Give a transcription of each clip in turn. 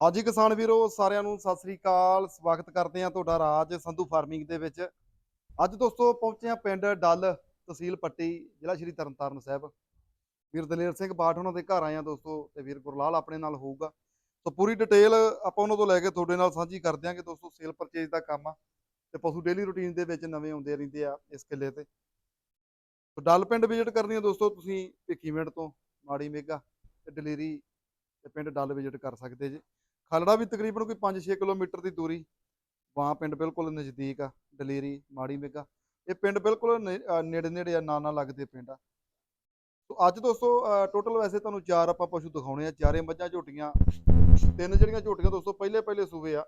ਹਾਂਜੀ ਕਿਸਾਨ ਵੀਰੋ, ਸਾਰਿਆਂ ਨੂੰ ਸਤਿ ਸ੍ਰੀ ਅਕਾਲ। ਸਵਾਗਤ ਕਰਦੇ ਹਾਂ ਤੁਹਾਡਾ ਰਾਜ ਸੰਧੂ ਫਾਰਮਿੰਗ ਦੇ ਵਿੱਚ। ਅੱਜ ਦੋਸਤੋ ਪਹੁੰਚੇ ਹਾਂ ਪਿੰਡ ਡੱਲ ਤਹਿਸੀਲ ਪੱਟੀ, ਜ਼ਿਲ੍ਹਾ ਸ਼੍ਰੀ ਤਰਨਤਾਰਨ ਸਾਹਿਬ। ਵੀਰ ਦਲੇਰ ਸਿੰਘ ਬਾਠ ਉਹਨਾਂ ਦੇ ਘਰ ਆਏ ਹਾਂ ਦੋਸਤੋ ਤੇ ਵੀਰ ਗੁਰਲਾਲ ਆਪਣੇ ਨਾਲ ਹੋਊਗਾ। ਸੋ ਪੂਰੀ ਡਿਟੇਲ ਆਪਾਂ ਉਹਨਾਂ ਤੋਂ ਲੈ ਕੇ ਤੁਹਾਡੇ ਨਾਲ ਸਾਂਝੀ ਕਰ ਦਿਆਂਗੇ ਦੋਸਤੋ ਸੇਲ ਪਰਚੇਜ ਦਾ ਕੰਮ ਆ ਤੇ ਪਸ਼ੂ ਡੇਲੀ ਰੂਟੀਨ ਦੇ ਵਿੱਚ ਨਵੇਂ ਆਉਂਦੇ ਰਹਿੰਦੇ ਆ ਇਸ ਕਿੱਲੇ ਤੇ। ਸੋ ਡੱਲ ਪਿੰਡ ਵਿਜ਼ਿਟ ਕਰਨੀ ਹੈ ਦੋਸਤੋ, ਤੁਸੀਂ ਭਿੱਖੀ ਮਿੰਟ ਤੋਂ, ਮਾੜੀ ਮੇਗਾ ਤੇ ਦਲੇਰੀ ਤੇ ਪਿੰਡ ਡੱਲ ਵਿਜ਼ਿਟ ਕਰ ਸਕਦੇ ਜੇ। ਖਲੜਾ ਵੀ ਤਕਰੀਬਨ ਕੋਈ 5-6 ਕਿਲੋਮੀਟਰ ਦੀ ਦੂਰੀ। ਵਾਂ ਪਿੰਡ ਬਿਲਕੁਲ ਨਜ਼ਦੀਕ ਆ, ਦਲੇਰੀ, ਮਾੜੀ ਮੇਗਾ। ਇਹ ਪਿੰਡ ਬਿਲਕੁਲ ਨੇੜੇ ਨੇੜੇ ਆ, ਨਾਲ ਨਾਲ ਲੱਗਦੇ ਪਿੰਡ ਆ। ਸੋ ਅੱਜ ਦੋਸਤੋ ਟੋਟਲ ਵੈਸੇ ਤੁਹਾਨੂੰ ਚਾਰ ਆਪਾਂ ਪਸ਼ੂ ਦਿਖਾਉਣੇ ਆ, ਚਾਰੇ ਮੱਝਾਂ, ਝੋਟੀਆਂ। ਤਿੰਨ ਜਿਹੜੀਆਂ ਝੋਟੀਆਂ ਦੋਸਤੋ, ਪਹਿਲੇ ਪਹਿਲੇ ਸੂਬੇ ਆ,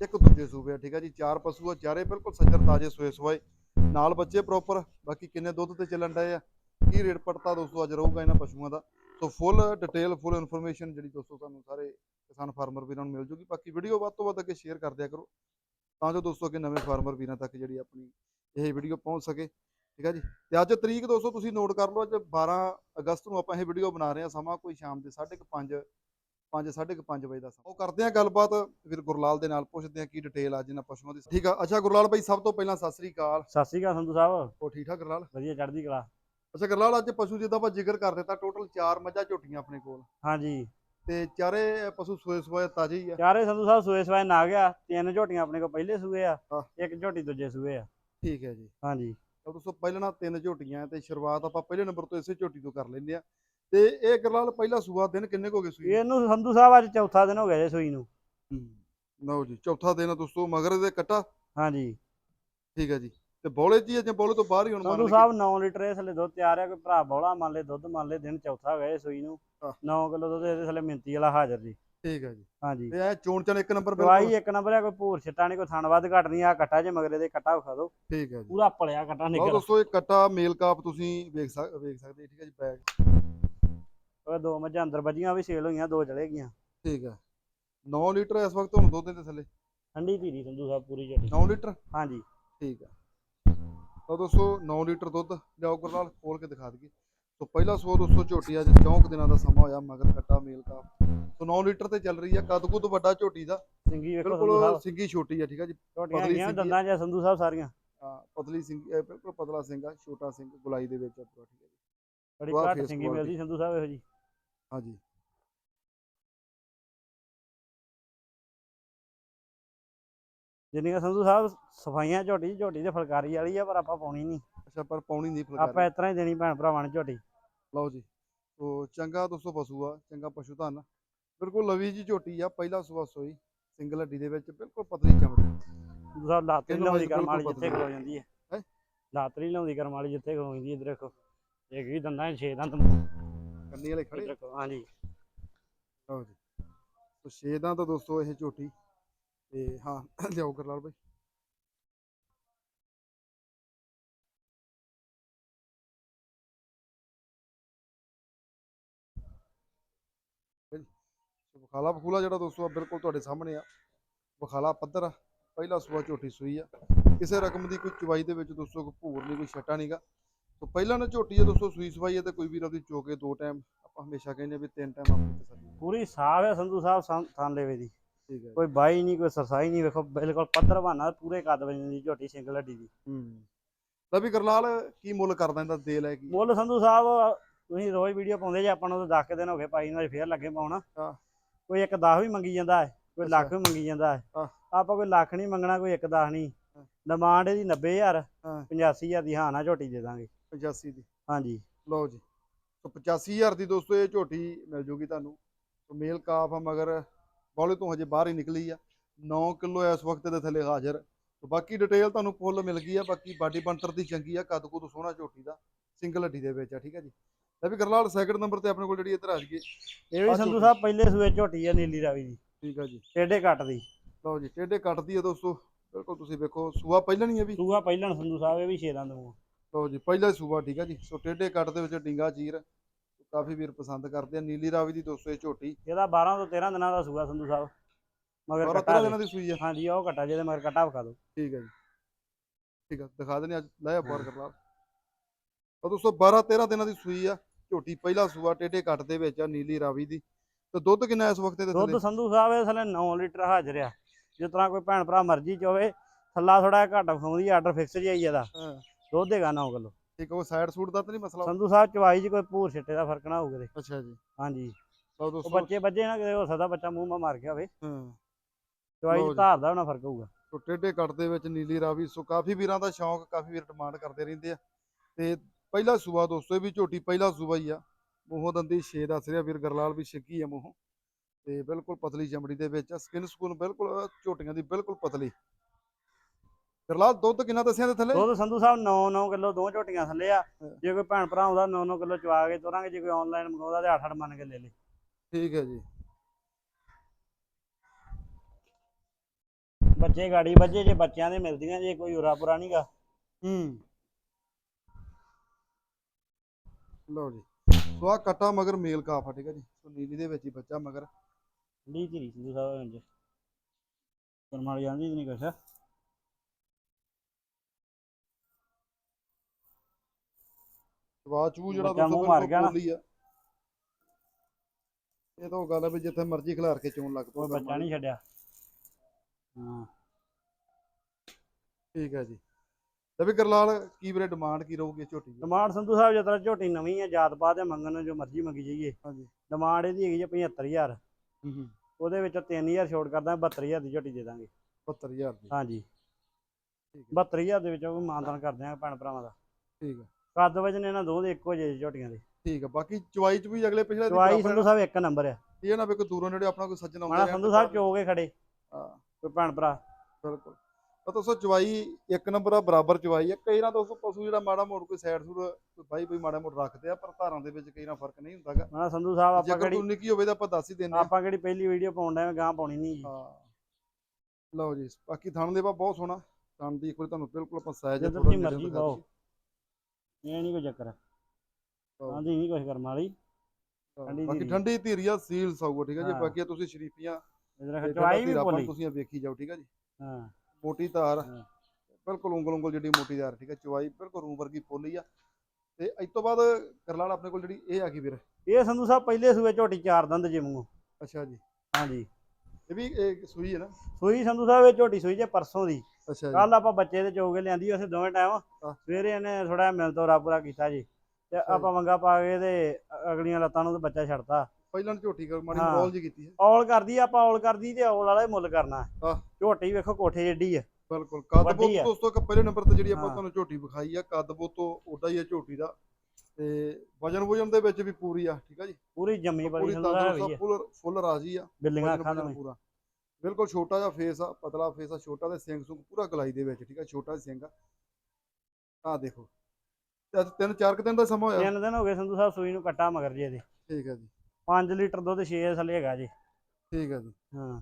ਇੱਕ ਦੂਜੇ ਸੂਬੇ ਆ, ਠੀਕ ਆ ਜੀ। ਚਾਰ ਪਸ਼ੂ ਆ, ਚਾਰੇ ਬਿਲਕੁਲ ਸੱਜਰ ਤਾਜੇ, ਸੋਏ ਸੋਏ ਨਾਲ ਬੱਚੇ ਪ੍ਰੋਪਰ ਬਾਕੀ ਕਿੰਨੇ ਦੁੱਧ ਤੇ ਚੱਲਣ ਡਏ ਆ, ਕੀ ਰੇਟ ਪੜਤਾ ਦੋਸਤੋ ਅੱਜ ਰਹੂਗਾ ਇਹਨਾਂ ਪਸ਼ੂਆਂ ਦਾ। ਸੋ ਫੁੱਲ ਡਿਟੇਲ ਫੁੱਲ ਇਨਫੋਰਮੇਸ਼ਨ ਜਿਹੜੀ ਦੋਸਤੋ ਤੁਹਾਨੂੰ ਸਾਰੇ ਕਿਸਾਨ ਫਾਰਮਰ ਵੀਰਾਂ ਨੂੰ ਮਿਲ ਜੂਗੀ। ਬਾਕੀ ਵੀਡੀਓ ਵੱਧ ਤੋਂ ਵੱਧ ਅੱਗੇ ਸ਼ੇਅਰ ਕਰ ਦਿਆ ਕਰੋ। ਤਾਂ ਜੋ ਦੋਸਤੋ ਅੱਗੇ ਨਵੇਂ ਫਾਰਮਰ ਵੀਰਾਂ ਤੱਕ ਜਿਹੜੀ ਆਪਣੀ ਇਹ ਵੀਡੀਓ ਪਹੁੰਚ ਸਕੇ। ਠੀਕ ਹੈ ਜੀ? ਤੇ ਅੱਜ ਤਰੀਕ ਦੋਸਤੋ ਤੁਸੀਂ ਨੋਟ ਕਰ ਲਓ ਅੱਜ 12 ਅਗਸਤ ਨੂੰ ਆਪਾਂ ਇਹ ਵੀਡੀਓ ਬਣਾ ਰਹੇ ਹਾਂ ਸਮਾਂ ਕੋਈ ਸ਼ਾਮ ਦੇ 5:30 5 5:30 ਵਜੇ ਦਾ ਸਮਾਂ। ਉਹ ਕਰਦੇ ਹਾਂ ਗੱਲਬਾਤ ਵੀਰ ਗੁਰਲਾਲ ਦੇ ਨਾਲ ਪੁੱਛਦੇ ਹਾਂ ਕੀ ਡਿਟੇਲ ਅੱਜ ਇਹਨਾਂ ਪਸ਼ੂਆਂ ਦੀ। ਠੀਕ ਆ? ਅੱਛਾ ਗੁਰਲਾਲ ਭਾਈ ਸਭ ਤੋਂ ਪਹਿਲਾਂ ਸਤਿ ਸ੍ਰੀ ਅਕਾਲ। ਸਤਿ ਸ਼੍ਰੀ ਅਕਾਲ ਸੰਧੂ ਸਾਹਿਬ। ਉਹ ਠੀਕ ਠਾਕ ਗੁਰਲਾਲ? ਵਧੀਆ ਚੜ੍ਹਦੀ ਕਲਾ। ਅੱਛਾ ਗੁਰਲਾਲ ਅੱਜ ਪਸ਼ੂ ਜਿੱਦਾਂ ਆਪਾਂ ਜ਼ਿਕਰ ਕਰ ਦਿੱਤਾ ਟੋਟਲ 4 ਮੱਝਾਂ ਝੋਟੀਆਂ ਆਪਣੇ ਕੋਲ। ਹਾਂਜੀ। ਤੇ ਚਾਰੇ ਪਸ਼ੂ ਸੋਏ ਸੋਏ ਤਾਜ਼ੇ ਹੀ ਆ। ਚਾਰੇ ਸੰਧੂ ਸਾਹਿਬ ਸੂਏ ਸਵਾਏ ਨਾ ਗਿਆ ਤਿੰਨ ਝੋਟੀਆਂ ਆਪਣੇ ਕੋਲ ਪਹਿਲੇ ਸੂਏ ਆ ਹਾਂ। ਇੱਕ ਝੋਟੀ ਦੂਜੇ ਸੂਏ ਆ। ਠੀਕ ਹੈ ਜੀ। ਹਾਂਜੀ। ਤਾਂ ਦੋਸਤੋ ਪਹਿਲਾਂ ਨਾ ਤਿੰਨ ਝੋਟੀਆਂ ਤੇ ਸ਼ੁਰੂਆਤ ਆਪਾਂ ਪਹਿਲੇ ਨੰਬਰ ਤੋਂ ਇਸੇ ਝੋਟੀ ਤੋਂ ਕਰ ਲੈਂਦੇ ਆ ਤੇ ਇਹ ਗਰਲਾਲ ਪਹਿਲਾ ਸੂਆ ਦਿਨ ਕਿੰਨੇ ਕੁ ਹੋ ਗਏ ਸੂਈ ਇਹਨੂੰ ਸੰਧੂ ਸਾਹਿਬ ਅੱਜ ਚੌਥਾ ਦਿਨ ਹੋ ਗਿਆ ਜੇ ਸੂਈ ਨੂੰ। ਲਓ ਜੀ ਚੌਥਾ ਦਿਨ ਆ ਦੋਸਤੋ ਮਗਰ ਦੇ ਕੱਟਾ। ਹਾਂਜੀ। ਠੀਕ ਹੈ ਜੀ। ਤੇ ਬੋਲੇ ਜੀ ਜਾਂ ਬੋਲੇ ਤੋਂ ਬਾਹਰ ਹੀ ਹੁਣ ਮੰਨ ਸੰਧੂ ਲਈਏ। ਸਾਹਿਬ 9 ਲੀਟਰ ਇਸ ਥੱਲੇ ਦੁੱਧ ਤਿਆਰ ਆ ਕੋਈ ਭਰਾ ਬੌਲਾ ਮੰਨ ਲੈ ਦੁੱਧ ਮੰਨ ਲੈ ਦਿਨ ਚੌਥਾ ਜੇ ਸੂਈ ਨੂੰ ਹਾਂ। 9 ਕਿਲੋ ਦੁੱਧ ਇਹਦੇ ਥੱਲੇ ਮਿੰਤੀ ਵਾਲਾ ਹਾਜ਼ਰ ਜੀ। ਠੀਕ ਹੈ ਜੀ। ਹਾਂਜੀ। ਤੇ ਇਹ ਚੋਣ ਚਣ ਇੱਕ ਨੰਬਰ ਦਵਾਈ ਬਿਲਕੁਲ ਇੱਕ ਨੰਬਰ ਆ ਕੋਈ ਭੂਰ ਛਿੱਟਾ ਨਹੀਂ ਕੋਈ ਥਣ ਵੱਧ ਘਟ ਨਹੀਂ ਆ ਕੱਟਾ ਜੇ ਮਗਰੇ ਦੇ ਕੱਟਾ ਵਿਖਾ ਦਿਓ। ਠੀਕ ਹੈ ਜੀ। ਪੂਰਾ ਪਲਿਆ ਕੱਟਾ ਲਓ ਨਿਕਲ ਦੋਸਤੋ ਇਹ ਕੱਟਾ ਮੇਲ ਕਾਪ ਤੁਸੀਂ ਵੇਖ ਸਕ ਵੇਖ ਸਕਦੇ ਠੀਕ ਹੈ ਜੀ ਬੈਗ। ਉਹ ਦੋ ਮੱਝਾਂ ਅੰਦਰ ਵੱਜੀਆਂ ਉਹ ਵੀ ਸੇਲ ਹੋਈਆਂ ਦੋ ਚਲੇ ਗਈਆਂ। ਠੀਕ ਹੈ। 9 ਲੀਟਰ ਇਸ ਵਕਤ ਹੁਣ ਦੁੱਧ ਦੇ ਥੱਲੇ। ਠੰਡੀ ਧੀਰੀ ਸੰਧੂ ਸਾਹਿਬ ਪੂਰੀ ਝੋਟੀ 9 ਲੀਟਰ? ਹਾਂਜੀ। ਠੀਕ ਹੈ। ਤਾਂ ਦੋਸਤੋ 9 ਲੀਟਰ ਦੁੱਧ ਲਿਆਓ ਗੁਰਲਾਲ ਖੋਲ ਕੇ ਦਿਖਾ ਦਈਏ। ਸੋ ਪਹਿਲਾ ਸੋ ਦੋਸਤੋ ਝੋਟੀ ਅੱਜ 4 ਦਿਨਾਂ ਦਾ ਸਮਾਂ ਹੋਇਆ ਮਗਰ ਕੱਟਾ ਮੇਲ ਕਾ ਸੋ 9 ਲੀਟਰ ਤੇ ਚੱਲ ਰਹੀ ਆ ਕਦ ਕੁ ਤੋਂ ਵੱਡਾ ਝੋਟੀ ਦਾ? ਸਿੰਗੀ ਵੇਖੋ ਸੰਧੂ ਬਿਲਕੁਲ ਸਾਹਿਬ। ਸਿੰਗੀ ਛੋਟੀ ਆ ਠੀਕ ਆ ਜੀ ਝੋਟੀਆਂ ਪਤਲੀ ਹੈਗੀਆਂ ਸਿੰਗੀ ਆ। ਦੰਦਾਂ 'ਚ ਸੰਧੂ ਸਾਹਿਬ ਸਾਰੀਆਂ। ਹਾਂ, ਪਤਲੀ ਇਹ ਬਿਲਕੁਲ ਪਤਲਾ ਸਿੰਘ ਆ ਛੋਟਾ ਸਿੰਘ ਗੁਲਾਈ ਦੇ ਵਿੱਚ ਆ ਪੂਰਾ ਠੀਕ ਹੈ ਜੀ। ਬੜੀ ਵਾਹ, ਘੱਟ ਸਿੰਗੀ। ਮਿਲਦੀ ਸੰਧੂ ਸਾਹਿਬ ਇਹੋ ਜੀ। ਹਾਂਜੀ। ਜਿੰਨੀਆਂ ਸੰਧੂ ਸਾਹਿਬ ਸਫਾਈਆਂ ਝੋਟੀ ਝੋਟੀ ਤੇ ਫਲਕਾਰੀ ਵਾਲੀ ਆ ਪਰ ਆਪਾਂ ਪਾਉਣੀ ਨਹੀਂ। ਅੱਛਾ ਪਰ ਪੌਣੀ ਨਹੀਂ ਆਪਾਂ ਫਲਕਾਰੀ ਇਸ ਤਰ੍ਹਾਂ ਹੀ ਦੇਣੀ ਭੈਣ ਭਰਾਵਾਂ ਨੂੰ ਝੋਟੀ। ਲਓ ਜੀ ਸੋ ਚੰਗਾ ਦੋਸਤੋ ਪਸ਼ੂ ਆ ਚੰਗਾ ਪਸ਼ੂ ਧਨ ਬਿਲਕੁਲ ਲਵੀ ਜੀ ਝੋਟੀ ਆ ਪਹਿਲਾ ਸੂਆ ਸੋਈ ਸਿੰਗਲ ਹੱਡੀ ਦੇ ਵਿੱਚ ਬਿਲਕੁਲ ਪਤਲੀ ਚਮੜੀ। ਸਾਹਿਬ ਲਾਤ ਨਹੀਂ ਇਹਨੂੰ ਲਾਉਂਦੀ ਕਰਮ ਵਾਲੀ ਜਿੱਥੇ। ਖਲੋ ਜਾਂਦੀ ਹੈ ਹੈਂ? ਲਾਤ ਨਹੀਂ ਲਾਉਂਦੀ ਕਰਮ ਵਾਲੀ ਜਿੱਥੇ ਖਲੋ ਜਾਂਦੀ ਇਧਰ ਦੇਖੋ। ਇੱਕ ਵੀ ਦੰਦਾਂ 'ਚ ਛੇ ਦੰਦ ਕੰਨੀ ਵਾਲੇ ਖੜੇ? ਦੇਖੋ ਹਾਂਜੀ। ਲਓ ਜੀ। ਸੋ ਛੇਦਾਂ ਤਾਂ ਦੋਸਤੋ ਇਹ ਝੋਟੀ। ਤੇ ਹਾਂ, ਲਿਆਓ ਕਰ ਬਾਈ। ਬਖਾਲਾ ਬਖੂਲਾ ਜਿਹੜਾ ਦੋਸਤੋ ਆ, ਬਿਲਕੁਲ ਤੁਹਾਡੇ ਸਾਹਮਣੇ ਆ। ਬਖਾਲਾ ਪੱਧਰ ਆ, ਪਹਿਲਾ ਸੂਆ ਝੋਟੀ ਸੂਈ ਆ। ਕਿਸੇ ਰਕਮ ਦੀ ਕੋਈ ਚਵਾਈ ਦੇ ਵਿੱਚ ਦੋਸਤੋ ਕੋਈ ਭੂਰ ਨਹੀਂ, ਕੋਈ ਛੱਟਾ ਨਹੀਂਗਾ ਸੋ ਪਹਿਲਾਂ ਨਾ ਝੋਟੀ ਆ ਦੋਸਤੋ, ਸੂਈ ਸਵਾਈ ਹੈ ਤੇ ਕੋਈ ਵੀਰ ਆਪਦੀ ਚੋਕੇ ਦੋ ਟਾਈਮ ਆਪਾਂ ਹਮੇਸ਼ਾ ਕਹਿੰਦੇ ਵੀ ਤਿੰਨ ਟਾਈਮ ਆਪਣੀ ਤਸੱਲੀ ਪੂਰੀ ਸਾਫ਼ ਹੈ ਸੰਧੂ ਸਾਹਿਬ ਸੰ- ਥਣ ਲੈਵੇ ਦੀ। ਠੀਕ ਹੈ। ਕੋਈ ਬਾਈ ਨਹੀਂ ਕੋਈ ਸਰਸਾਈ ਨਹੀਂ ਵੇਖੋ ਬਿਲਕੁਲ ਪੱਧਰ ਬਹਾਨਾ ਪੂਰੇ ਕੱਦ ਵਜਣ ਦੀ ਝੋਟੀ ਸਿੰਗਲ ਹੱਡੀ ਦੀ। ਹੂੰ। ਤਾਂ ਵੀ ਕਰਨਾਲ ਕੀ ਮੁੱਲ ਕਰਦਾ ਇਹਦਾ ਦੇ ਲੈ ਕੀ? ਮੁੱਲ ਸੰਧੂ ਸਾਹਿਬ ਤੁਸੀਂ ਰੋਜ਼ ਵੀਡੀਓ ਪਾਉਂਦੇ ਜੇ ਆਪਾਂ ਨੂੰ ਤਾਂ 10 ਕੁ ਦਿਨ ਹੋ ਗਏ ਪਾਈ ਨੂੰ ਅੱਜ ਫੇਰ ਲੱਗੇ ਪਾਉਣਾ। ਹਾਂ। ਕੋਈ ਇੱਕ 10 ਵੀ ਮੰਗੀ ਜਾਂਦਾ ਹੈ ਕੋਈ। ਲੱਖ ਵੀ ਮੰਗੀ ਜਾਂਦਾ ਹੈ। ਹਾਂ। ਆਪਾਂ ਕੋਈ ਲੱਖ ਨਹੀਂ ਮੰਗਣਾ ਕੋਈ ਇੱਕ 10 ਨਹੀਂ। ਹਾਂ। ਡਿਮਾਂਡ ਇਹਦੀ 90000 ਹਾਂ। 85000 ਦੀ ਹਾਂ ਨਾ ਝੋਟੀ ਦੇ ਦਾਂਗੇ। 85 ਦੀ। ਹਾਂਜੀ। ਲਓ ਜੀ। ਸੋ 85000 ਦੀ ਦੋਸਤੋ ਇਹ ਝੋਟੀ ਮਿਲ ਜੂਗੀ ਤੁਹਾਨੂੰ। ਸੋ ਮੇਲ ਕਾਫ ਮਗਰ ਬੌਲੇ ਤੋਂ ਹਜੇ ਬਾਹਰ ਹੀ ਨਿਕਲੀ ਆ। 9 ਕਿਲੋ ਇਸ ਵਕਤ ਦੇ ਥੱਲੇ ਹਾਜ਼ਰ। ਬਾਕੀ ਡਿਟੇਲ ਤੁਹਾਨੂੰ ਫੁੱਲ ਮਿਲ ਗਈ ਆ। ਬਾਕੀ ਬਾਡੀ ਬੰਤਰ ਦੀ ਚੰਗੀ ਆ। ਕੱਦ ਕੁਦ ਸੋਹਣਾ ਝੋਟੀ ਦਾ। ਸਿੰਗਲ ਹੱਡੀ ਦੇ ਵਿੱਚ ਆ ਠੀਕ ਆ ਜੀ। ਲੈ ਵੀ ਗਰਲਾਲ ਸੈਕਿੰਡ ਨੰਬਰ ਤੇ ਆਪਣੇ ਕੋਲ ਜਿਹੜੀ ਇੱਧਰ ਆ ਜੀਏ ਇਹ ਵੀ ਸੰਧੂ। ਸਾਹਿਬ ਪਹਿਲੇ ਸੂਏ ਝੋਟੀ ਆ ਨੀਲੀ ਰਾਵੀ ਦੀ। ਠੀਕ ਆ ਜੀ। ਟੇਡੇ ਕੱਟ ਦੀ। ਲਓ ਜੀ ਟੇਡੇ ਕੱਟਦੀ ਆ ਦੋਸਤੋ। ਬਿਲਕੁਲ ਤੁਸੀਂ ਵੇਖੋ ਸੂਆ ਪਹਿਲਾਂ ਨਹੀਂ ਆ ਵੀ। ਸੂਆ ਪਹਿਲਣ ਸੰਧੂ ਸਾਹਿਬ ਇਹ ਵੀ ਦੰਦ ਮੂੰਹ। ਲਓ ਜੀ ਪਹਿਲਾ ਸੂਆ ਠੀਕ ਆ ਜੀ। ਸੋ ਟੇਡੇ ਕੱਟ ਦੇ ਵਿੱਚ ਡਿੰਗਾ ਚੀਰ ਕਾਫੀ ਵੀਰ ਪਸੰਦ ਕਰਦੇ ਆ। ਨੀਲੀ ਰਾਵੀ ਦੀ ਦੋਸਤੋ ਇਹ ਝੋਟੀ। ਇਹਦਾ 12 ਤੋਂ 13 ਦਿਨਾਂ ਦਾ ਸੂਆ ਸੰਧੂ ਸਾਹਿਬ। ਮਗਰ ਕੱਟਾ ਤੇਰਾਂ ਦੇ। ਦਿਨਾਂ ਦੀ ਸੂਈ ਆ। ਹਾਂਜੀ ਉਹ ਕੱਟਾ ਜਿਹਦੇ ਮਗਰ ਕੱਟਾ ਵਿਖਾ ਦਿਓ। ਠੀਕ ਹੈ ਜੀ। ਠੀਕ ਆ ਦਿਖਾ ਦਿੰਦੇ ਅੱਜ। ਲੈ ਆ ਬਾਹਰ ਕਰ ਲਾ ਤਾਂ ਦੋਸਤੋ 12 13 ਦਿਨਾਂ ਦੀ ਸੂਈ ਆ। ਝੋਟੀ ਪਹਿਲਾ ਸੂਆ ਟੇਡੇ ਕੱਟ ਦੇ ਵਿੱਚ ਆ ਨੀਲੀ ਰਾਵੀ ਦੀ। ਤੇ ਦੁੱਧ ਕਿੰਨਾ ਇਸ ਵਕਤ ਇਹਦੇ ਦੁੱਧ ਸੰਧੂ ਸਾਹਿਬ ਇਹ ਥਲੇ 9 ਲੀਟਰ ਹਾਜ਼ਰ ਆ। ਜਿਸ ਤਰ੍ਹਾਂ ਕੋਈ ਭੈਣ ਭਰਾ ਮਰਜ਼ੀ ਚਾਵੇ ਥੱਲਾ ਥੋੜਾ ਘੱਟ ਵਿਖਾਉਂਦੀ ਆਰਡਰ ਫਿਕਸ ਜਿਹਾ ਹੀ ਇਹਦਾ। ਹਾਂ। ਦੁੱਧ ਹੈਗਾ 9 ਕਿਲੋ। ਠੀਕ ਉਹ ਸਾਈਡ ਸੂਟ ਦਾ ਤਾਂ ਨਹੀਂ ਮਸਲਾ? ਸੰਧੂ ਸਾਹਿਬ ਚਵਾਈ 'ਚ ਕੋਈ ਭੂਰ ਛਿੱਟੇ ਦਾ ਫ਼ਰਕ ਨਾ ਹੋਊ ਕਿਤੇ। ਅੱਛਾ ਜੀ। ਹਾਂਜੀ। ਲਓ ਉਹ ਦੋਸਤੋ ਬੱਚੇ ਬੱਜੇ ਨਾ ਕਿਤੇ ਹੋ ਸਕਦਾ ਬੱਚਾ ਮੂੰਹ ਮਾ ਮਾਰ ਗਿਆ ਹੋਵੇ ਹਾਂ। ਚਵਾਈ ਲਓ 'ਚ ਜੀ। ਧਾਰ ਦਾ ਹੋਣਾ ਫ਼ਰਕ ਹੋਊਗਾ। ਸੋ ਟੇਢੇ ਕੱਟ ਦੇ ਵਿੱਚ ਨੀਲੀ ਰਾਵੀ ਸੋ ਕਾਫੀ ਵੀਰਾਂ ਦਾ ਸ਼ੌਂਕ ਕਾਫੀ ਵੀਰ ਡਿਮਾਂਡ ਕਰਦੇ ਰਹਿੰਦੇ ਆ। ਤੇ ਪਹਿਲਾ ਸੂਆ ਦੋਸਤੋ ਇਹ ਵੀ ਝੋਟੀ ਪਹਿਲਾ ਸੂਆ ਹੀ ਆ। ਮੂੰਹੋਂ ਦੰਦੀ 6 ਦੱਸ ਰਿਹਾ ਵੀਰ ਗਰਲਾਲ ਵੀ ਛਿੱਕੀ ਆ ਮੂੰਹੋਂ। ਤੇ ਬਿਲਕੁਲ ਪਤਲੀ ਚਮੜੀ ਦੇ ਵਿੱਚ ਸਕਿਨ ਸਕੂਨ ਬਿਲਕੁਲ ਅਹ, ਝੋਟੀਆਂ ਦੀ ਬਿਲਕੁਲ ਪਤਲੀ। ਗਰਲਾਲ ਦੁੱਧ ਕਿੰਨਾ ਦੱਸਿਆ ਤੇ ਥੱਲੇ? ਦੁੱਧ ਸੰਧੂ ਸਾਹਿਬ 9-9 ਕਿਲੋ ਦੋ ਝੋਟੀਆਂ ਥੱਲੇ ਆ। ਜੇ ਕੋਈ ਭੈਣ ਭਰਾ ਆਉਂਦਾ 9-9 ਕਿਲੋ ਚਵਾ ਕੇ ਤੋਰਾਂਗੇ ਜੇ ਕੋਈ ਆਨਲਾਈਨ ਮੰਗਾਉਂਦਾ ਤੇ 8-8 ਮੰਨ ਕੇ ਲੈ ਲੇ। ਠੀਕ ਹੈ ਜੀ। ਬੱਚੇ ਗਾੜੀ ਬੱਜੇ ਜੇ ਬੱਚਿਆਂ ਦੇ ਮਿਲਦੀਆਂ ਜੇ ਕੋਈ ਉਰਾ ਪੁਰਾ ਨਹੀਂਗਾ ਹੂੰ। ਲਓ ਜੀ। ਸੋ ਆ ਕਟਾ ਮਗਰ ਮੇਲ ਕਾਫ ਆ ਠੀਕ ਹੈ ਜੀ। ਸੋ ਨੀਲੀ ਦੇ ਵਿੱਚ ਹੀ ਬੱਚਾ ਮਗਰ। ਲੀ ਧੀਰੀ ਸੰਧੂ ਸਾਹਿਬ ਇੰਜ ਕਰਮਾਲ ਜਾਂਦੀ ਨਹੀਂ ਕੁਛ? ਸਵਾਚੂ ਜਿਹੜਾ ਬੱਚਾ ਦੋਸਤੋ ਮੂੰਹ ਮਾਰ ਬਿਲਕੁਲ ਗਿਆ ਨਾ। ਬੋਲੀ ਆ। ਇਹ ਤਾਂ ਉਹ ਗੱਲ ਆ ਵੀ ਜਿੱਥੇ ਮਰਜ਼ੀ ਖਿਲਾਰ ਕੇ ਚੋਣ ਲੱਗ ਕੋਈ ਪਊਗਾ ਬੱਚਾ ਨਹੀਂ ਛੱਡਿਆ। ਹਾਂ। ਠੀਕ ਹੈ ਜੀ। ਤੇ ਵੀ ਗਰਲਾਲ ਕੀ ਵੀਰੇ ਡਿਮਾਂਡ ਕੀ ਰਹੂਗੀ ਇਸ ਝੋਟੀ ਦੀ? ਡਿਮਾਂਡ ਸੰਧੂ ਸਾਹਿਬ ਜਿਸ ਤਰ੍ਹਾਂ ਝੋਟੀ ਨਵੀਂ ਹੈ ਜਾਤ ਪਾਤ ਹੈ ਮੰਗਣ ਨੂੰ ਜੋ ਮਰਜ਼ੀ ਮੰਗੀ ਜਾਈਏ। ਹਾਂਜੀ। ਡਿਮਾਂਡ ਇਹਦੀ ਹੈਗੀ ਜੀ 75000 ਹੂੰ ਹੂੰ। ਉਹਦੇ ਵਿੱਚ 3000 ਛੋਟ ਕਰਦਾ 72000 ਦੀ ਝੋਟੀ ਦੇ ਦਾਂਗੇ। 72000 ਦੀ। ਹਾਂਜੀ। ਠੀਕ ਹੈ 72000 ਦੇ ਵਿੱਚ ਮਾਨਦਾਨ ਕਰਦੇ ਆ ਭੈਣ ਭਰਾਵਾਂ ਦਾ। ਠੀਕ ਹੈ ਕੱਦ ਵਜਨ ਇਹਨਾਂ ਦੋ ਦੇ ਇੱਕੋ ਜਿਹੇ ਝੋਟੀਆਂ ਦੇ। ਠੀਕ ਹੈ ਬਾਕੀ ਚਵਾਈ ਚ ਵੀ ਅਗਲੇ ਪਿਛਲੇ ਦੀ ਚਵਾਈ ਸੰਧੂ ਸਾਹਿਬ ਇੱਕ ਨੰਬਰ ਆ। ਇਹ ਨਾ ਵੀ ਕੋਈ ਦੂਰੋਂ ਨੇੜੇ ਆਪਣਾ ਕੋਈ ਸੱਜਣ ਆਉਂਦਾ ਮਾਣਾ ਸੰਧੂ ਸਾਹਿਬ ਚੋ ਕੇ ਖੜੇ। ਹਾਂ। ਕੋਈ ਭੈਣ ਭਰਾ। ਬਿਲਕੁਲ। ਤਾਂ ਦੋਸਤੋ ਚਵਾਈ ਇੱਕ ਨੰਬਰ ਆ ਬਰਾਬਰ ਚਵਾਈ ਆ। ਕਈ ਨਾ ਦੋਸਤੋ ਪਸ਼ੂ ਜਿਹੜਾ ਮਾੜਾ ਮੋੜ ਕੋਈ ਸਾਈਡ ਸੂਰ ਕੋਈ ਬਾਈ ਕੋਈ ਮਾੜਾ ਮੋੜ ਰੱਖਦੇ ਆ ਪਰ ਧਾਰਾਂ ਦੇ ਵਿੱਚ ਕਈ ਨਾ ਫ਼ਰਕ ਨਹੀਂ ਹੁੰਦਾਗਾ ਮਾਣਾ ਸੰਧੂ ਸਾਹਿਬ ਆਪਾਂ ਕਿਹੜੀ ਤੂੰ ਨਿੱਕੀ ਹੋਵੇ ਤਾਂ ਆਪਾਂ ਦੱਸ ਹੀ ਦਿੰਦੇ ਆ ਆਪਾਂ ਕਿਹੜੀ ਪਹਿਲੀ ਵੀਡੀਓ ਪਾਉਣ ਡਏ ਗਾਂ ਪਾਉਣੀ ਨਹੀਂ ਹਾਂ। ਲਓ ਜੀ ਬਾਕੀ ਥਣ ਦੇ ਬਹੁਤ ਸੋਹਣਾ। ਥਣ ਦੀ ਇੱਕ ਵਾਰੀ ਤੁਹਾਨੂੰ ਬਿਲਕੁਲ ਆਪਾਂ ਸਾਈਜ਼ ਜਿੱਧਰ ਦੀ ਮਰਜ਼ੀ ਪਾਓ। ਇਹ ਨਹੀਂ ਕੋਈ ਚੱਕਰ। ਆਂਦੀ ਨਹੀਂ ਕੁਛ ਕਰਮ ਵਾਲੀ। ਠੰਡੀ ਬਾਕੀ ਧੀਰੀ। ਠੰਡੀ ਧੀਰੀ ਆ ਸੀਲ ਸਾਊਗਾ ਠੀਕ ਹੈ ਜੀ। ਹਾਂ। ਬਾਕੀ ਤੁਸੀਂ ਸ਼ਰੀਫੀਆਂ ਇਧਰ ਤੇ ਚਵਾਈ ਵੀ ਧੀਰਾਪਣ ਬੋਲੀ ਤੁਸੀਂ ਵੇਖੀ ਜਾਓ ਠੀਕ ਹੈ ਜੀ। ਹਾਂ। ਮੋਟੀ ਧਾਰ। ਹਾਂ। ਬਿਲਕੁਲ ਉਂਗਲ ਉਂਗਲ ਜਿਹੜੀ ਮੋਟੀ ਧਾਰ ਠੀਕ ਹੈ ਚਵਾਈ ਬਿਲਕੁਲ ਰੂਮ ਵਰਗੀ ਪੋਲੀ ਆ। ਤੇ ਇਸ ਤੋਂ ਬਾਅਦ ਕਰਲਾਲ ਆਪਣੇ ਕੋਲ ਜਿਹੜੀ ਇਹ ਆ ਗਈ ਵੀਰ। ਇਹ ਸੰਧੂ ਸਾਹਿਬ ਪਹਿਲੇ ਸੂਏ ਝੋਟੀ ਚਾਰ ਦੰਦ ਜੇ ਮੂੰਹੋਂ। ਅੱਛਾ ਜੀ। ਹਾਂਜੀ। ਇਹ ਵੀ ਇਹ ਸੂਈ ਹੈ ਨਾ? ਸੂਈ ਸੰਧੂ ਸਾਹਿਬ ਇਹ ਝੋਟੀ ਸੂਈ ਜੇ ਪਰਸੋਂ ਦੀ। ਅੱਛਾ ਜੀ। ਕੱਲ ਆਪਾਂ ਬੱਚੇ ਦੇ ਚੋਗੇ ਲਿਆਂਦੀ ਉਸੇ ਦੋਵੇਂ ਟਾਈਮ ਹਾਂ। ਸਵੇਰੇ ਇਹਨੇ ਥੋੜਾ ਮਿਲ ਤੋਰਾ ਪੂਰਾ ਕੀਤਾ ਜੀ। ਤੇ ਆਪਾਂ ਮੰਗਾ ਪਾ ਕੇ ਤੇ ਅਗਲੀਆਂ ਲੱਤਾਂ ਨੂੰ ਤੇ ਬੱਚਾ ਛੱਡਤਾ। ਪਹਿਲਾਂ ਝੋਟੀ ਕਰ ਮਾੜੀ ਹਾਂ। ਜੀ ਕੀਤੀ ਹੈ। ਔਲ ਕਰਦੀ ਆਪਾਂ ਔਲ ਕਰਦੀ ਤੇ ਔਲ ਵਾਲਾ ਹੀ ਮੁੱਲ ਕਰਨਾ। ਹਾਂ। ਝੋਟੀ ਵੇਖੋ ਕੋਠੇ ਜਿੱਡੀ ਆ। ਬਿਲਕੁਲ। ਕੱਦ ਵੱਡੀ ਬੋਤ ਆ। ਦੋਸਤੋ ਇੱਕ ਪਹਿਲੇ ਨੰਬਰ ਤੇ ਜਿਹੜੀ ਆਪਾਂ ਹਾਂ। ਤੁਹਾਨੂੰ ਝੋਟੀ ਵਿਖਾਈ ਆ ਕੱਦ ਬੋਤ ਤੋਂ ਓਡਾ ਹੀ ਆ ਝੋਟੀ ਦਾ। ਤੇ ਵਜਨ ਵਜਨ ਦੇ ਵਿੱਚ ਵੀ ਪੂਰੀ ਆ ਠੀਕ ਆ ਜੀ? ਪੂਰੀ ਜੰਮੀ ਪੂਰੀ ਤੰਦਰੁਸਤ ਹੈਗੀ ਆ। ਆ ਫੁੱਲ ਫੁੱਲ ਰਾਜੀ ਆ ਬਿੱਲੀਆਂ ਵਜਨ ਅੱਖਾਂ ਵਜਨ ਨਾਲ ਪੂਰਾ। ਬਿਲਕੁਲ ਛੋਟਾ ਜਿਹਾ ਫੇਸ ਆ ਪਤਲਾ ਫੇਸ ਆ ਛੋਟਾ ਤੇ ਸਿੰਘ ਸੁੰਗ ਪੂਰਾ ਗਲਾਈ ਦੇ ਵਿੱਚ ਠੀਕ ਆ ਛੋਟਾ ਜਿਹਾ ਸਿੰਘ ਆ। ਆ ਦੇਖੋ ਤੇ ਅੱਜ ਤਿੰਨ ਚਾਰ ਕੁ ਦਿਨ ਦਾ ਸਮਾਂ ਹੋਇਆ। ਤਿੰਨ ਦਿਨ ਹੋ ਗਏ ਸੰਧੂ ਸਾਹਿਬ ਸੂਈ ਨੂੰ ਕੱਟਾ ਮਗਰ ਜੇ ਇਹਦੇ। ਠੀਕ ਹੈ ਜੀ। 5 ਲੀਟਰ ਦੁੱਧ 6 ਥੱਲੇ ਹੈਗਾ ਜੀ। ਠੀਕ ਹੈ ਜੀ। ਹਾਂ।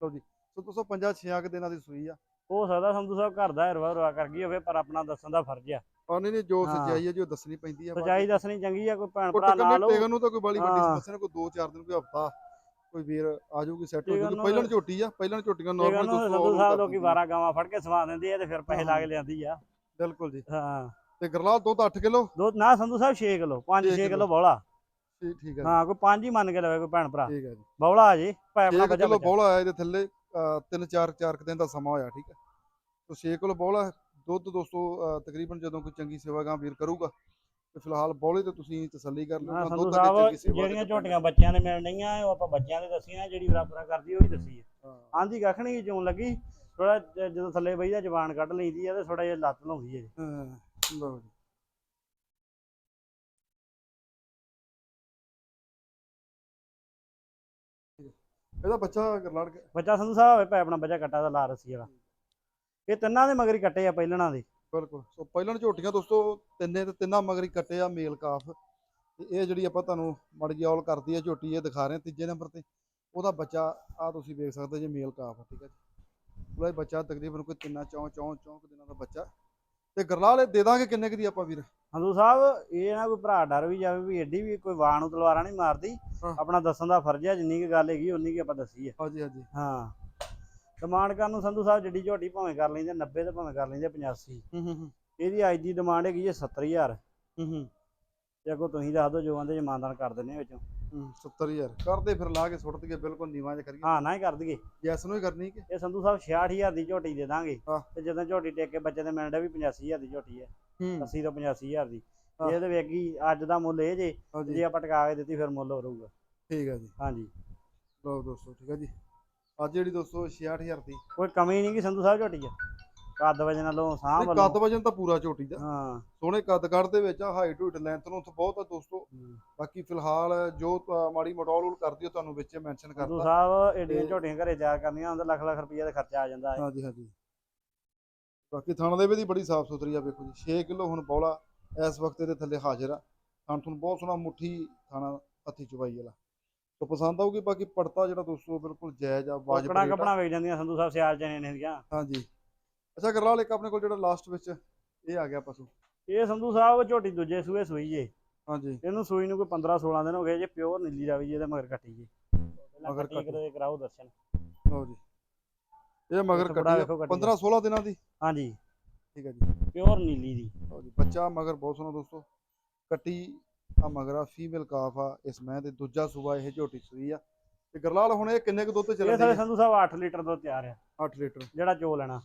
ਸੋ ਦੋਸਤੋ ਪੰਜਾਂ ਛੇਆਂ ਕੁ ਦਿਨਾਂ ਦੀ ਸੂਈ ਆ। ਹੋ ਸਕਦਾ ਸੰਧੂ ਸਾਹਿਬ ਘਰ ਦਾ ਹਰਵਾ ਹਰਵਾ ਕਰ ਗਈ ਹੋਵੇ ਪਰ ਆਪਣਾ ਦੱਸਣ ਦਾ ਫਰਜ਼ ਆ। ਆ ਨਹੀਂ ਨਹੀਂ ਜੋ ਹਾਂ। ਸੱਚਾਈ ਹੈ ਜੋ ਦੱਸਣੀ ਪੈਂਦੀ ਆ। ਸਚਾਈ ਦੱਸਣੀ ਚੰਗੀ ਆ ਕੋਈ ਭੈਣ ਭਰਾ ਨਾਲ ਹੋ ਟਿਕਣ ਨੂੰ ਤਾਂ ਕੋਈ ਬੜੀ ਵੱਡੀ ਹਾਂ। ਸਮੱਸਿਆ ਨਹੀਂ ਕੋਈ 2-4 ਦਿਨ ਕੋਈ ਹਫਤਾ ਕੋਈ ਵੀਰ ਆ ਜਾਊਗੀ ਸੈੱਟ ਹੋ ਟਿਕਣ ਜਾਊਗੀ। ਨੂੰ ਪਹਿਲਾਂ ਝੋਟੀ ਆ ਪਹਿਲਾਂ ਝੋਟੀਆਂ ਨਾਰਮਲ ਆ ਨਾ ਸੰਧੂ ਸਾਹਿਬ ਲੋਕੀ 12 ਗਾਵਾਂ ਫੜ ਕੇ ਸਵਾ ਦਿੰਦੀ ਆ ਤੇ ਫਿਰ ਪੈਸੇ ਲਾ ਕੇ ਲਿਆਂਦੀ ਆ। ਬਿਲਕੁਲ ਜੀ। ਹਾਂ। ਤੇ ਗਰਲਾਲ ਦੁੱਧ 8 ਕਿਲੋ? ਦੁੱਧ ਨਾ ਸੰਧੂ ਸਾਹਿਬ 6 ਕਿਲੋ 5 ਛੇ 6 ਕਿਲੋ। ਕਿਲੋ ਬੌਲਾ। ਠੀਕ ਠੀਕ ਹੈ ਹਾਂ ਕੋਈ 5 ਹੀ ਮੰਨ ਕੇ ਲਵੇ ਕੋਈ ਭੈਣ ਭਰਾ। ਠੀਕ ਹੈ ਜੀ। ਬੌਲਾ ਆ ਜੀ ਭਾਵੇਂ ਆਪਣਾ 6 ਬੱਚਾ ਕਿਲੋ ਬੱਚਾ। ਬੋਲਾ ਆਇਆ ਇਹਦੇ ਥੱਲੇ 3-4 4 ਦਿਨ ਦਾ ਸਮਾਂ ਹੋਇਆ ਠੀਕ ਹੈ ਤੋ 6 ਕਿਲੋ ਬੋਲਾ ਦੁੱਧ ਦੋਸਤੋ ਤਕਰੀਬਨ ਜਦੋਂ ਕੋਈ ਚੰਗੀ ਸੇਵਾ ਗਾਂ ਵੀਰ ਕਰੂਗਾ ਤੇ ਫਿਲਹਾਲ ਬੋਲੇ ਤੇ ਤੁਸੀਂ ਤਸੱਲੀ ਕਰ ਲਿਓ। ਸੰਧੂ ਸਾਹਿਬ ਜਿਹੜੀਆਂ ਝੋਟੀਆਂ ਬੱਚਿਆਂ ਨੇ ਮਿਲਣੀਆਂ ਉਹ ਆਪਾਂ ਬੱਚਿਆਂ ਦੇ ਦੱਸੀਆਂ ਜਿਹੜੀ ਬਰਾਬਰਾ ਕਰਦੀ ਉਹ ਹੀ ਦੱਸੀ ਹਾਂ, ਆਂਦੀ ਨਹੀਂ ਚੋਣ ਲੱਗੀ ਥੋੜਾ ਜਦੋਂ ਥੱਲੇ ਬਈਦਾ ਜ਼ਬਾਨ ਕੱਢ ਲੈਂਦੀ ਆ ਤੇ ਥੋੜਾ ਜਿਹਾ ਲੱਤ ਲਾਉਂਦੀ ਹੈ ਜੀ। ਹਾਂ ਲਓ ਜੀ। ਇਹਦਾ ਬੱਚਾ ਗਰਲਾਲ ਕੇ- ਬੱਚਾ ਸੰਧੂ ਸਾਹਿਬ ਆਪਣਾ ਬੱਚਾ ਕੱਟਾ ਦਾ ਲਾ ਰੱਸੀ ਵਾਲਾ। ਇਹ ਤਿੰਨਾਂ ਦੇ ਮਗਰ ਹੀ ਕੱਟੇ ਆ ਪਹਿਲਣਾ ਦੇ। ਬਿਲਕੁਲ। ਸੋ ਪਹਿਲਾਂ ਝੋਟੀਆਂ ਦੋਸਤੋ ਤਿੰਨੇ ਤੇ ਤਿੰਨਾਂ ਮਗਰੀ ਕੱਟੇ ਆ ਮੇਲ ਕਾਫ। ਤੇ ਇਹ ਜਿਹੜੀ ਆਪਾਂ ਤੁਹਾਨੂੰ ਮੜੀ ਔਲ ਕਰਦੀ ਆ ਝੋਟੀ ਇਹ ਦਿਖਾ ਰਹੇ ਆ ਤੀਜੇ ਨੰਬਰ ਤੇ। ਉਹਦਾ ਬੱਚਾ ਆ ਤੁਸੀਂ ਵੇਖ ਸਕਦੇ ਜੇ ਮੇਲ ਕਾਫ ਠੀਕ ਹੈ ਜੀ। ਉਹਦਾ ਬੱਚਾ ਤਕਰੀਬਨ ਕੋਈ ਤਿੰਨਾਂ ਚੌਂ ਚੌਂ ਚੌਂ ਕੁ ਦਿਨਾਂ ਦਾ ਬੱਚਾ। ਤੇ ਗਰਲਾਲ ਇਹ ਦੇ ਦਾਂਗੇ ਕਿੰਨੇ ਕੁ ਦੀ ਆਪਾਂ ਵੀਰ? ਸੰਧੂ ਸਾਹਿਬ ਇਹ ਨਾ ਕੋਈ ਭਰਾ ਡਰ ਵੀ ਜਾਵੇ ਵੀ ਐਡੀ ਵੀ ਕੋਈ ਵਾਣ ਨੂੰ ਤਲਵਾਰਾਂ ਨਹੀਂ ਮਾਰਦੀ। ਹਾਂ। ਆਪਣਾ ਦੱਸਣ ਦਾ ਫਰਜ਼ ਹੈ ਜਿੰਨੀ ਕੀ ਗੱਲ ਹੈਗੀ ਉਨੀ ਕੀ ਆਪਾਂ ਦੱਸੀ ਹੈ ਹਾਂਜੀ ਹਾਂਜੀ। ਹਾਂ। ਡਿਮਾਂਡ ਕਰਨ ਨੂੰ ਸੰਧੂ ਸਾਹਿਬ ਜਿੱਡੀ ਝੋਟੀ ਭਾਵੇਂ ਕਰ ਲੈਂਦੇ 90 ਤੇ ਭਾਵੇਂ ਕਰ ਲੈਂਦੇ 85 ਹੂੰ ਹੂੰ ਇਹਦੀ ਅੱਜ ਦੀ ਡਿਮਾਂਡ ਹੈਗੀ ਹੈ 70000 ਹੂੰ ਹੂੰ। ਤੇ ਅੱਗੋਂ ਤੁਸੀਂ ਦੱਸ ਦਿਓ ਜੋ ਆਂਦੇ ਜੇ ਮਾਨਦਾਨ ਕਰ ਦਿੰਨੇ ਵਿੱਚੋਂ। ਹੂੰ 70000 ਕਰਦੇ ਫਿਰ ਲਾ ਕੇ ਸੁੱਟ ਦਈਏ ਬਿਲਕੁਲ ਨੀਵਾਂ ਚ ਕਰੀਏ। ਹਾਂ ਨਾ ਹੀ ਕਰ ਦਈਏ। ਜੈਸ ਨੂੰ ਹੀ ਕਰਨੀ ਕਿ? ਇਹ ਸੰਧੂ ਸਾਹਿਬ 66000 ਦੀ ਝੋਟੀ ਦੇ ਦਾਂਗੇ। ਹਾਂ। ਤੇ ਜਦੋਂ ਝੋਟੀ ਟੇਕ ਕੇ ਬੱਚੇ ਦੇ ਮਿਲਦਾ ਵੀ 85000 ਦੀ ਝੋਟੀ ਹੈ। ਹੂੰ। 80 ਤੋਂ 85000 ਦੀ। ਹਾਂ। ਇਹਦੇ ਵੇਗੀ ਅੱਜ ਦਾ ਮੁੱਲ ਇਹ ਜੇ ਹਾਂਜੀ। ਜੇ ਆਪਾਂ ਟਕਾ ਕੇ ਦਿੱਤੀ ਫਿਰ ਮੁੱਲ ਹੋ ਰਹੂਗਾ ਠੀਕ ਹੈ ਜੀ। ਹਾਂਜੀ। ਲਓ ਦੋਸਤੋ ਠੀਕ ਹੈ ਜੀ। ਅੱਜ ਜਿਹੜੀ ਦੋਸਤੋ 66000 ਦੀ। ਕੋਈ ਕਮੀ ਨਹੀਂ ਕਿ ਸੰਧੂ ਸਾਹਿਬ ਝੋਟੀ 'ਚ? ਕੱਦ ਵਜਨ ਨਾਲੋਂ ਸਾਹ ਨਹੀਂ, ਵੱਲੋਂ ਕੱਦ ਵਜਨ ਤਾਂ ਪੂਰਾ ਝੋਟੀ ਦਾ। ਹਾਂ। ਸੋਹਣੇ ਕੱਦ ਕੱਢ ਦੇ ਵਿੱਚ ਆ ਹਾਈਟ ਹੂਟ ਲੈਂਥ ਨੂੰ ਉੱਥੇ ਬਹੁਤ ਆ ਦੋਸਤੋ। ਬਾਕੀ ਫਿਲਹਾਲ ਜੋ ਤਾਂ ਮਾੜੀ ਮਟੌਲ ਕਰਦੀ ਉਹ ਤੁਹਾਨੂੰ ਵਿੱਚੇ ਮੈਂਸ਼ਨ ਸੰਧੂ ਸਾਹਿਬ ਏਡੀਆਂ ਤੇ- ਝੋਟੀਆਂ ਘਰੇ ਤਿਆਰ ਕਰਨੀਆਂ ਹੁੰਦਾ ਲੱਖ ਲੱਖ ਰੁਪਈਆ ਦਾ ਖਰਚਾ ਆ ਜਾਂਦਾ। ਹੈ ਹਾਂਜੀ ਹਾਂਜੀ। ਬਾਕੀ ਥਣ ਦੇ ਵੀ ਦੀ ਬੜੀ ਸਾਫ਼ ਸੁਥਰੀ ਆ ਵੇਖੋ ਜੀ। 6 ਕਿਲੋ ਹੁਣ ਬੌਲਾ ਇਸ ਵਕਤ ਇਹਦੇ ਥੱਲੇ ਹਾਜ਼ਰ ਆ। ਥਣ ਤੁਹਾਨੂੰ ਬਹੁਤ ਸੋਹਣਾ ਮੁੱਠੀ ਥਾਣਾ ਹੱਥੀ ਚੁਬਾਈ ਵਾਲਾ। ਤਾਂ ਪਸੰਦ ਆਊਗੀ ਬਾਕੀ ਪੜਤਾ ਜਿਹੜਾ ਦੋਸਤੋ ਬਿਲਕੁਲ ਜਾਇਜ਼ ਆ ਵਾਜਬ ਕਪੜਾ। ਕਪੜਾ ਵੇਚ ਜਾਂਦੀਆਂ ਸੰਧੂ ਸਾਹਿਬ ਸਿਆਲ ਚ ਨੇ ਦੀਆਂ। ਹਾਂਜੀ। ਅੱਛਾ ਗਰਲਾਲ ਇੱਕ ਆਪਣੇ ਕੋਲ ਜਿਹੜਾ ਲਾਸਟ ਵਿੱਚ ਇਹ ਆ ਗਿਆ ਪਸ਼ੂ। ਇਹ ਸੰਧੂ ਸਾਹਿਬ ਝੋਟੀ ਦੂਜੇ ਸੂਏ ਸੂਈ ਜੇ। ਹਾਂਜੀ। ਇਹਨੂੰ ਸੂਈ ਨੂੰ ਕੋਈ 15 16 ਦਿਨ ਹੋ ਗਏ ਜੇ ਪਿਓਰ ਨੀਲੀ ਰਾਵੀ ਜੀ ਇਹਦੇ ਮਗਰ ਕੱਟੀ ਜੇ। ਮਗਰ ਕੱਟੀ ਕੱਟੀ। ਕਰੇ ਕਰਾਓ ਦਰਸ਼ਨ। ਲਓ ਜੀ। ਇਹ ਮਗਰ ਕੱਟੀ 15 16 ਦਿਨਾਂ ਦੀ? ਹਾਂਜੀ। ਠੀਕ ਹੈ ਜੀ। ਪਿਓਰ ਨੀਲੀ ਦੀ। ਲਓ ਜੀ ਬੱਚਾ ਮਗਰ ਬਹੁਤ ਸੋਹਣਾ ਦੋਸਤੋ। ਕੱਟੀ ਆ ਮਗਰ ਫੀਮੇਲ ਕਾਫ ਆ ਇਸ ਮੈਂ ਤੇ ਦੂਜਾ ਸੂਆ ਇਹ ਝੋਟੀ ਸੂਈ ਆ। ਤੇ ਗਰਲਾਲ ਹੁਣ ਇਹ ਕਿੰਨੇ ਕੁ ਦੁੱਧ ਇਹ ਚੱਲਦੀ ਸਾਰੇ ਹੈ? ਸੰਧੂ ਸਾਹਿਬ 8 ਲੀਟਰ ਦੁੱਧ ਤਿਆਰ ਆ। 8 ਲੀਟਰ। ਜਿਹੜਾ ਚੋ ਲੈਣਾ।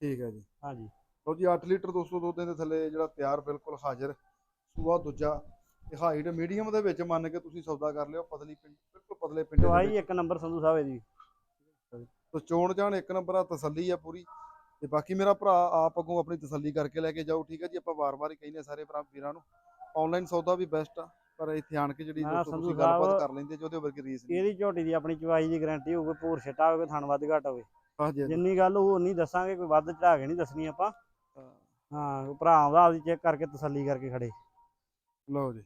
ਠੀਕ ਹੈ ਜੀ। ਹਾਂਜੀ। ਲਓ ਜੀ 8 ਲੀਟਰ ਦੋਸਤੋ ਦੁੱਧ ਦੇ ਥੱਲੇ ਜਿਹੜਾ ਤਿਆਰ ਬਿਲਕੁਲ ਹਾਜ਼ਰ ਸੂਆ ਦੂਜਾ। ਤੇ ਹਾਈਟ ਮੀਡੀਅਮ ਦੇ ਵਿੱਚ ਮੰਨ ਕੇ ਤੁਸੀਂ ਸੌਦਾ ਕਰ ਲਿਓ ਪਤਲੀ ਪਿੰਡ ਬਿਲਕੁਲ ਪਤਲੇ ਪਿੰਡ ਦਵਾਈ ਇੱਕ ਨੰਬਰ ਸੰਧੂ ਸਾਹਿਬ ਇਹਦੀ। ਤੋ ਚੋਣ ਜਾਣ ਇੱਕ ਨੰਬਰ ਆ ਤਸੱਲੀ ਆ ਪੂਰੀ। ਤੇ ਬਾਕੀ ਮੇਰਾ ਭਰਾ ਆਪ ਅੱਗੋਂ ਆਪਣੀ ਤਸੱਲੀ ਕਰਕੇ ਲੈ ਕੇ ਜਾਓ ਠੀਕ ਹੈ ਜੀ? ਆਪਾਂ ਵਾਰ-ਵਾਰ ਹੀ ਕਹਿੰਦੇ ਸਾਰੇ ਭਰਾ ਵੀਰਾਂ ਨੂੰ। ਆਨਲਾਈਨ ਸੌਦਾ ਵੀ ਬੈਸਟ ਆ ਪਰ ਇੱਥੇ ਆਣ ਕੇ ਜਿਹੜੀ ਹਾਂ, ਦੋਸਤੋ ਸੰਧੂ ਤੁਸੀਂ ਗੱਲਬਾਤ ਸਾਹਿਬ, ਕਰ ਲੈਂਦੇ ਜੇ ਉਹਦੇ ਵਰਗੀ ਰੀਸ ਨਹੀਂ। ਇਹਦੀ ਝੋਟੀ ਦੀ ਆਪਣੀ ਚਵਾਈ ਦੀ ਗਾਰੰਟੀ ਹੋਊਗੀ ਭੂਰ ਛਟਾ ਹੋਵੇ ਥਣ ਵੱਧ ਘੱਟ ਹੋਵੇ। ਹਾਂਜੀ ਹਾਂਜੀ। ਜਿੰਨੀ ਗੱਲ ਉਹ ਉਨੀ ਦੱਸਾਂਗੇ ਕੋਈ ਵੱਧ ਚੜਾ ਕੇ ਨਹੀਂ ਦੱਸਣੀ ਆਪਾਂ। ਹਾਂ, ਹਾਂ ਭਰਾ ਆਉਂਦਾ ਆਪਦੀ ਚੈੱਕ ਕਰਕੇ ਤਸੱਲੀ ਕਰਕੇ ਖੜੇ। ਲਓ ਜੀ।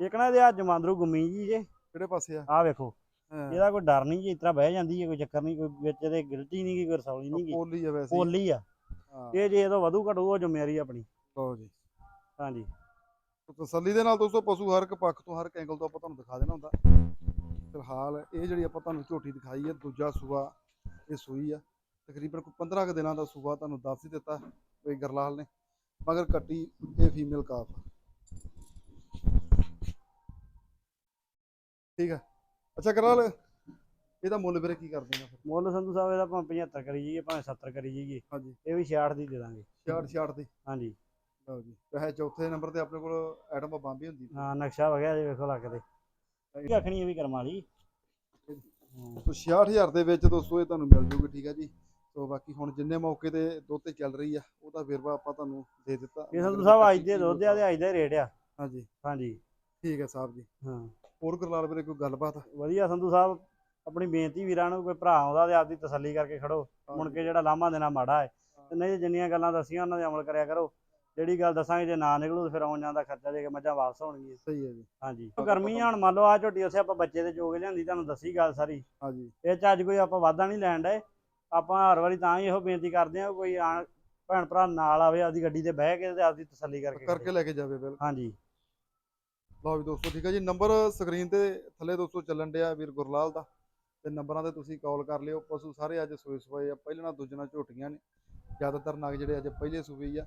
ਇੱਕ ਨਾ ਇਹਦੇ ਅੱਜ ਜਮਾਂਦਰੂ ਗੁੰਮੀ ਜੀ ਜੇ। ਕਿਹੜੇ ਪਾਸੇ ਆ? ਆਹ ਵੇਖੋ। ਹਾਂ, ਇਹਦਾ ਕੋਈ ਡਰ ਨਹੀਂ ਜੀ ਇਸ ਤਰ੍ਹਾਂ ਬਹਿ ਜਾਂਦੀ ਹੈ ਕੋਈ ਚੱਕਰ ਨਹੀਂ ਕੋਈ ਵਿੱਚ ਇਹਦੇ ਗਿਲਟੀ ਨਹੀਂ ਗੀ ਕੋਈ ਰਸੌਲੀ ਨਹੀਂ ਗੀ। ਪੋਲੀ ਆ ਵੈਸੇ। ਹੀ। ਪੋਲੀ ਆ। ਹਾਂ, ਇਹ ਜੇ ਇਹਦੋਂ ਵਧੂ ਘਟੂ ਉਹ ਜ਼ਿੰਮੇਵਾਰੀ ਆਪਣੀ। ਲਓ ਜੀ। ਹਾਂਜੀ। ਤਸੱਲੀ ਦੇ ਨਾਲ ਦੋਸਤੋ ਪਸ਼ੂ ਹਰ ਇੱਕ ਪੱਖ ਤੋਂ ਹਰ ਇੱਕ ਐਂਗਲ ਤੋਂ ਆਪਾਂ ਤੁਹਾਨੂੰ ਦਿਖਾ ਦੇਣਾ ਹੁੰਦਾ। ਫਿਲਹਾਲ ਇਹ ਜਿਹੜੀ ਆਪਾਂ ਤੁਹਾਨੂੰ ਝੋਟੀ ਦਿਖਾਈ ਹੈ ਦੂਜਾ ਸੂਆ ਇਹ ਸੂਈ ਆ। ਤਕਰੀਬਨ ਕੋਈ 15 ਕੁ ਦਿਨਾਂ ਦਾ ਸੂਆ ਤੁਹਾਨੂੰ ਦੱਸ ਹੀ ਦਿੱਤਾ ਕੋਈ ਗਰਲਾਲ ਨੇ ਮਗਰ ਕੱਟੀ ਇਹ ਫੀਮੇਲ ਕਾਫ। ਠੀਕ ਆ। ਅੱਛਾ ਗਰਲਾਲ ਇਹਦਾ ਮੁੱਲ ਵੀਰੇ ਕੀ ਕਰਦੇ ਆ ਫਿਰ ਮੁੱਲ ਸੰਧੂ ਸਾਹਿਬ ਇਹਦਾ ਭਾਵੇਂ 75 ਕਰੀ ਜਾਈਏ ਭਾਵੇਂ 70 ਕਰੀ ਜਾਈਏ। ਹਾਂਜੀ। ਇਹ ਵੀ 66 ਦੀ ਦੇ ਦਾਂਗੇ। 66 66 ਦੀ। ਹਾਂਜੀ। ਲਓ ਜੀ ਵੈਸੇ ਚੌਥੇ ਨੰਬਰ ਤੇ ਆਪਣੇ ਕੋਲ ਐਟਮ ਬੰਬੀ ਹੁੰਦੀ। ਹਾਂ ਨਕਸ਼ਾ ਵਗਿਆ ਜੇ ਵੇਖੋ ਲੱਗਦੇ ਕੀ ਆਖਣੀ ਇਹ ਵੀ ਕਰਮ ਵਾਲੀ ਹਾਂ। ਸੋ 66000 ਦੇ ਵਿੱਚ ਦੋਸਤੋ ਇਹ ਤੁਹਾਨੂੰ ਮਿਲ ਜੂਗੀ ਠੀਕ ਹੈ ਜੀ। ਸੋ ਬਾਕੀ ਹੁਣ ਜਿੰਨੇ ਮੌਕੇ ਤੇ ਦੁੱਧ ਤੇ ਚੱਲ ਰਹੀ ਆ ਉਹਦਾ ਵੇਰਵਾ ਆਪਾਂ ਤੁਹਾਨੂੰ ਦੇ ਦਿੱਤਾ। ਇਹ ਸੰਧੂ ਸਾਹਿਬ ਅੱਜ ਦੇ ਦੁੱਧ ਆ ਤੇ ਅੱਜ ਦਾ ਰੇਟ ਆ। ਹਾਂਜੀ। ਹਾਂਜੀ। ਠੀਕ ਹੈ ਸਾਹਿਬ ਜੀ। ਹਾਂ। ਹੋਰ ਗੁਰਲਾਲ ਵੀਰੇ ਕੋਈ ਗੱਲਬਾਤ? ਵਧੀਆ ਸੰਧੂ ਸਾਹਿਬ ਆਪਣੀ ਬੇਨਤੀ ਵੀਰਾਂ ਨੂੰ ਕੋਈ ਭਰਾ ਆਉਂਦਾ ਤੇ ਆਪਦੀ ਤਸੱਲੀ ਕਰਕੇ ਖੜੋ। ਮੁੜ ਕੇ ਜਿਹੜਾ ਲਾਮਾ ਦੇਣਾ ਮਾੜਾ ਹੈ। ਤੇ ਨਹੀਂ ਜਿੰਨੀਆਂ ਗੱਲਾਂ ਦੱਸੀਆਂ ਉਹਨਾਂ ਦੇ ਅਮਲ ਕਰਿਆ ਕਰੋ। ਜਿਹੜੀ ਗੱਲ ਦੱਸਾਂਗੇ ਜੇ ਨਾ ਨਿਕਲੂ ਤੇ ਫਿਰ ਆਉਣ ਜਾਣ ਦਾ ਖਰਚਾ ਦੇ ਕੇ ਮੱਝਾਂ ਵਾਪਸ ਹੋਣਗੀਆਂ ਸਹੀ ਹੈ ਜੀ। ਹਾਂਜੀ। ਗਰਮੀ ਆ ਹੁਣ ਮੰਨ ਲਓ ਆ ਝੋਟੀ ਉਸੇ ਆਪਾਂ ਬੱਚੇ ਦੇ ਜੋਗੇ ਲਿਆਂਦੀ ਤੁਹਾਨੂੰ ਦੱਸੀ ਗੱਲ ਸਾਰੀ। ਹਾਂਜੀ। ਇਹ ਚ ਅੱਜ ਕੋਈ ਆਪਾਂ ਵਾਧਾ ਨਹੀਂ ਲੈਣ ਡਏ। ਆਪਾਂ ਹਰ ਵਾਰੀ ਤਾਂ ਹੀ ਇਹੋ ਬੇਨਤੀ ਕਰਦੇ ਆ ਕੋਈ ਆਣ ਭੈਣ ਭਰਾ ਨਾਲ ਆਵੇ ਆਪਦੀ ਗੱਡੀ ਤੇ ਬਹਿ ਕੇ ਤੇ ਆਪਦੀ ਤਸੱਲੀ ਕਰਕੇ ਕਰਕੇ। ਲੈ ਕੇ ਜਾਵੇ ਬਿਲਕੁਲ ਹਾਂਜੀ। ਲਓ ਵੀ ਦੋਸਤੋ ਠੀਕ ਹੈ ਜੀ। ਨੰਬਰ ਸਕਰੀਨ ਤੇ ਥੱਲੇ ਦੋਸਤੋ ਚੱਲਣ ਡਿਆ ਵੀਰ ਗੁਰਲਾਲ ਦਾ। ਤੇ ਨੰਬਰਾਂ ਤੇ ਤੁਸੀਂ ਕਾਲ ਕਰ ਲਿਓ। ਪਸ਼ੂ ਸਾਰੇ ਅੱਜ ਸੋਏ ਸੋਏ ਆ। ਪਹਿਲਾਂ ਦੂਜਣਾ ਝੋਟੀਆਂ ਨੇ। ਜ਼ਿਆਦਾਤਰ ਨਗ ਜਿਹੜੇ ਅੱਜ ਪਹਿਲੇ ਸੂਏ ਹੀ ਆ।